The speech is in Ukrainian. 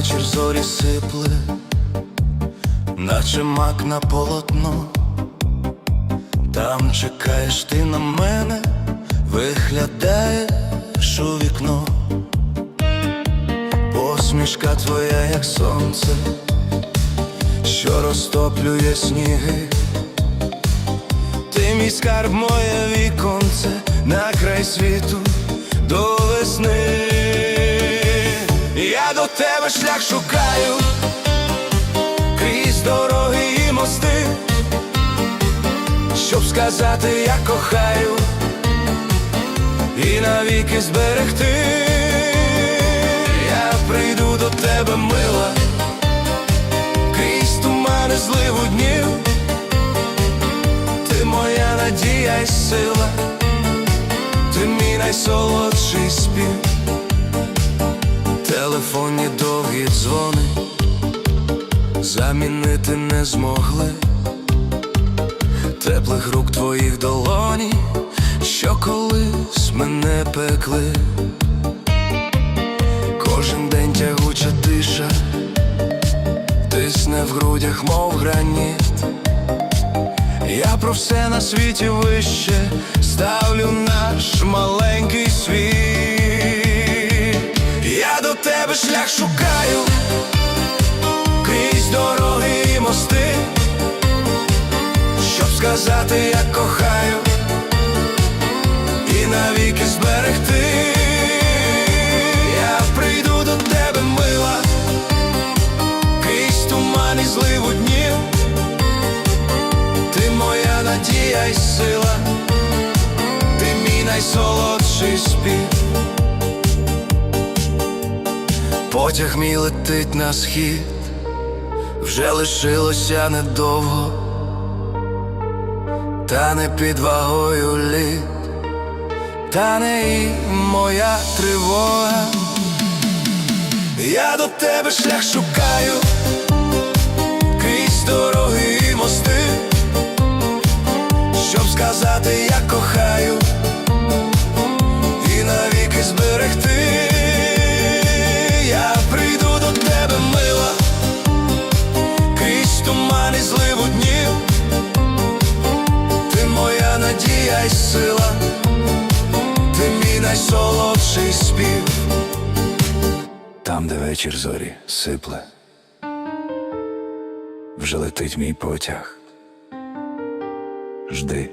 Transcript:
вечір зорі сипле, наче мак на полотно. Там чекаєш ти на мене, виглядаєш у вікно. Посмішка твоя, як сонце, що розтоплює сніги. Ти мій скарб, моє віконце, на край світу до весни. До тебе шлях шукаю, крізь дороги і мости, щоб сказати, я кохаю. І навіки зберегти. Я прийду до тебе, мила, крізь тумани зливу днів. Ти моя надія й сила, ти мій найсолодший спів, телефонні довгі дзвони замінити не змогли, теплих рук твоїх долоні, що колись мене пекли, кожен день тягуча тиша, тисне в грудях, мов граніт. Я про все на світі вище ставлю наш маленький світ. Шлях шукаю крізь дороги і мости, щоб сказати, я кохаю і навіки зберегти. Я прийду до тебе, мила, крізь туман і зливу днів. Ти моя надія й сила, ти мій найсолодший спів. Потяг мій летить на схід, вже лишилося недовго, та не під вагою літ, та не і моя тривога. Я до тебе шлях шукаю й сила, ти мій найсолодший спів. Там, де вечір зорі сипле вже летить мій потяг. Жди.